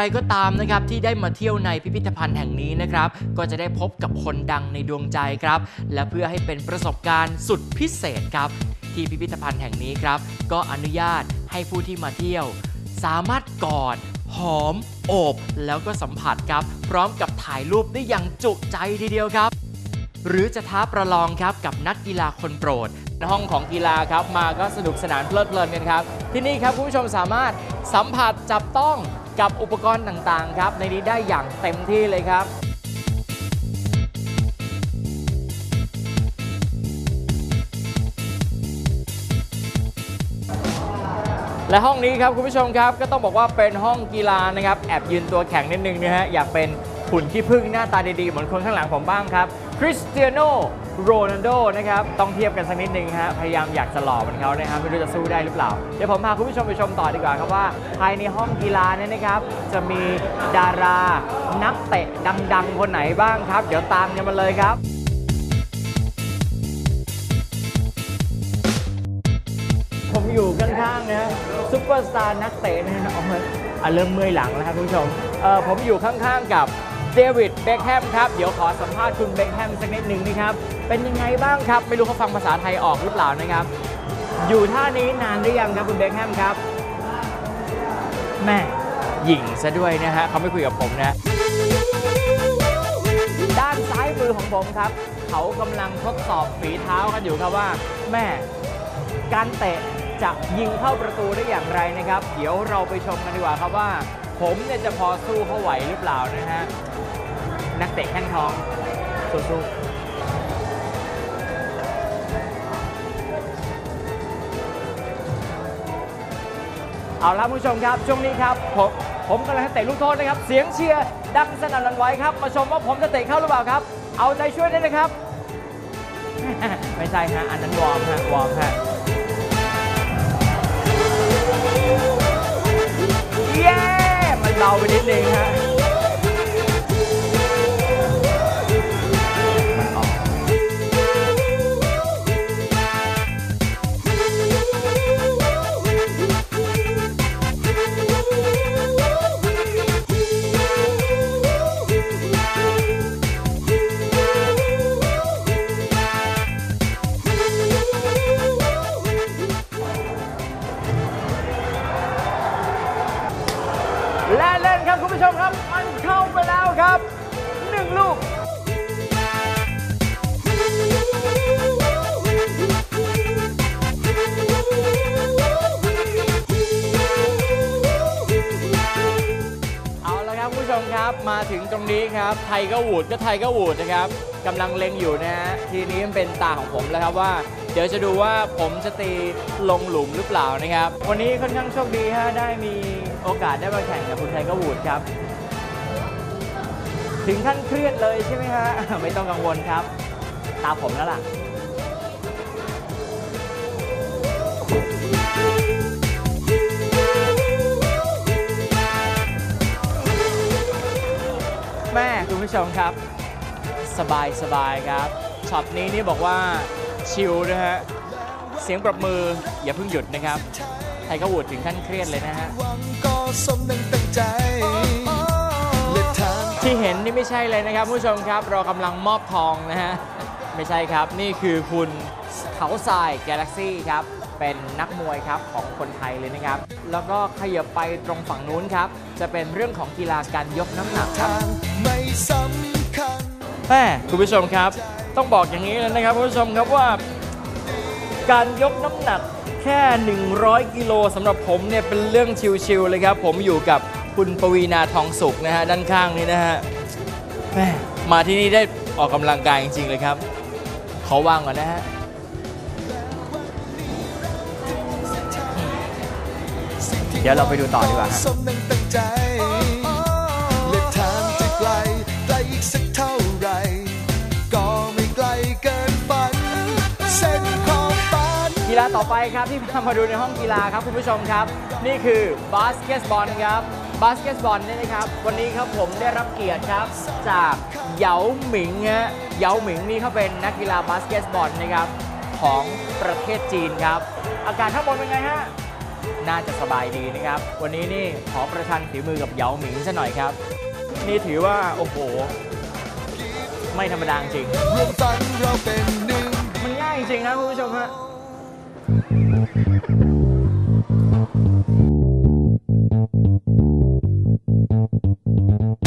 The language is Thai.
รก็ตามนะครับที่ได้มาเที่ยวในพิพิธภัณฑ์แห่งนี้นะครับก็จะได้พบกับคนดังในดวงใจครับ และเพื่อให้เป็นประสบการณ์สุดพิเศษครับ ที่พิพิธภัณฑ์แห่งนี้ครับ ก็อนุญาตให้ผู้ที่มาเที่ยว สามารถกอดหอม โอบ แล้วก็สัมผัสครับ พร้อมกับถ่ายรูปได้อย่างจุใจทีเดียวครับ หรือจะท้าประลองครับกับนักกีฬาคนโปรดห้องของกีฬาครับมาก็สนุกสนานเพลิดเพลินกันครับ ที่นี่ครับคุณผู้ชมสามารถสัมผัสจับต้อง กับอุปกรณ์ต่างๆครับ ในนี้ได้อย่างเต็มที่เลยครับและห้องนี้ครับคุณผู้ชมครับก็ต้องบอกว่าเป็นห้องกีฬานะครับแอบยืนตัวแข็งนิดนึงนะฮะอยากเป็นหุ่นขี้ผึ้งหน้าตาดีๆ เหมือนคนข้างหลังผมบ้างครับคริสเตียโน โรนัลโดนะครับ ต้องเทียบกันสักนิดนึงฮะ พยายามอยากจะหล่อเหมือนเขานะครับไม่รู้จะสู้ได้หรือเปล่า เดี๋ยวผมพาคุณผู้ชมไปชมต่อดีกว่าครับว่า ภายในห้องกีฬาเนี่ยนะครับ จะมีดารา นักเตะดังๆ คนไหนบ้างครับ เดี๋ยวตามกันมาเลยครับผมอยู่ข้างๆนะซุปเปอร์สตาร์นักเตะนะฮะเอาเริ่มเมื่อยหลังแล้วครับคุณผู้ชมเออผมอยู่ข้างๆกับ เดวิดเบคแฮมครับ เดี๋ยวขอสัมภาษณ์คุณเบคแฮมสักนิดหนึ่งนะครับ เป็นยังไงบ้างครับ ไม่รู้เขาฟังภาษาไทยออกหรือเปล่านะครับ อยู่ท่านี้นานหรือยังครับคุณเบคแฮมครับแม่หญิงซะด้วยนะฮะเขาไม่คุยกับผมนะ ด้านซ้ายมือของผมครับ เขากำลังทดสอบฝีเท้ากันอยู่ครับว่า แม่การเตะจะยิงเข้าประตูได้อย่างไรนะครับ เดี๋ยวเราไปชมกันดีกว่าครับว่า ผมเนี่ยจะพอสู้เขาไหวหรือเปล่านะฮะ นักเตะแข้งทองสู้ๆเอาละคุณผู้ชมครับช่วงนี้ครับ ผมผมกำลังจะเตะลูกโทษนะครับ เสียงเชียร์ดังสนั่นหวั่นไหวครับ มาชมว่าผมจะเตะเข้าหรือเปล่าครับ เอาใจช่วยด้วยนะครับ ไม่ใช่ฮะอันนั้นวอร์มฮะวอร์มฮะเย้ เราไปนิดนึงฮะ เข้าไปแล้วครับหนึ่งลูก เอาละครับคุณผู้ชมครับมาถึงตรงนี้ครับ ไทยก็วูดก็ไทยก็วูดนะครับกำลังเล็งอยู่นะฮะทีนี้มันเป็นตาของผมแล้วครับว่า เดี๋ยวจะดูว่าผมจะตีลงหลุมหรือเปล่านะครับ วันนี้ค่อนข้างโชคดีฮะได้มีโอกาสได้มาแข่งกับคุณไทยก็วูดครับ ถึงขั้นเครียดเลยใช่ไหมฮะ ไม่ต้องกังวลครับ ตามผมแล้วล่ะแม่คุณผู้ชมครับ สบายสบายครับช็อตนี้นี่บอกว่าชิลนะฮะ เสียงปรบมืออย่าเพิ่งหยุดนะครับ ไทยก็วูดถึงขั้นเครียดเลยนะฮะ ห็นนี่ไม่ใช่เลยนะครับผู้ชมครับ เรากำลังมอบทองนะฮะ ไม่ใช่ครับ นี่คือคุณเขาทรายกาแล็กซี่ครับ เป็นนักมวยครับของคนไทยเลยนะครับ แล้วก็ขยับไปตรงฝั่งนู้นครับ จะเป็นเรื่องของกีฬาการยกน้ำหนักครับทางไม่สำคัญแม่คุณผู้ชมครับ ต้องบอกอย่างนี้เลยนะครับคุณผู้ชมครับว่า การยกน้ำหนักแค่ 100 กิโลสำหรับผมเนี่ยเป็นเรื่องชิลๆเลยครับ ผมอยู่กับคุณปวีนาทองสุขนะฮะด้านข้างนี้นะฮะ แม่มาที่นี่ได้ออกกำลังกายจริง ๆ เลยครับ ขอวางก่อนนะฮะเดี๋ยวเราไปดูต่อดีกว่าฮะ สมดังตั้งใจและทางจะไกลไกลอีกสักเท่าไหรก็ไม่ไกลเกินฝัน เส้นขอบฟ้ากีฬาต่อไปครับที่พามาดูในห้องกีฬาครับคุณผู้ชมครับ นี่คือบาสเกตบอลครับ บาสเกตบอลนี่นะครับ วันนี้ครับผมได้รับเกียรติครับ จากเยาหมิงฮะเหยาหมิงนี่เขาเป็นนักกีฬาบาสเกตบอลนะครับ ของประเทศจีนครับ อาการข้างบนเป็นไงฮะน่าจะสบายดีนะครับ วันนี้นี่ขอประชันฝีมือกับเยาหมิงซะหน่อยครับ นี่ถือว่า โอ้โห ไม่ธรรมดาจริงมันง่ายจริงครับคุณผู้ชมฮะ Thank you.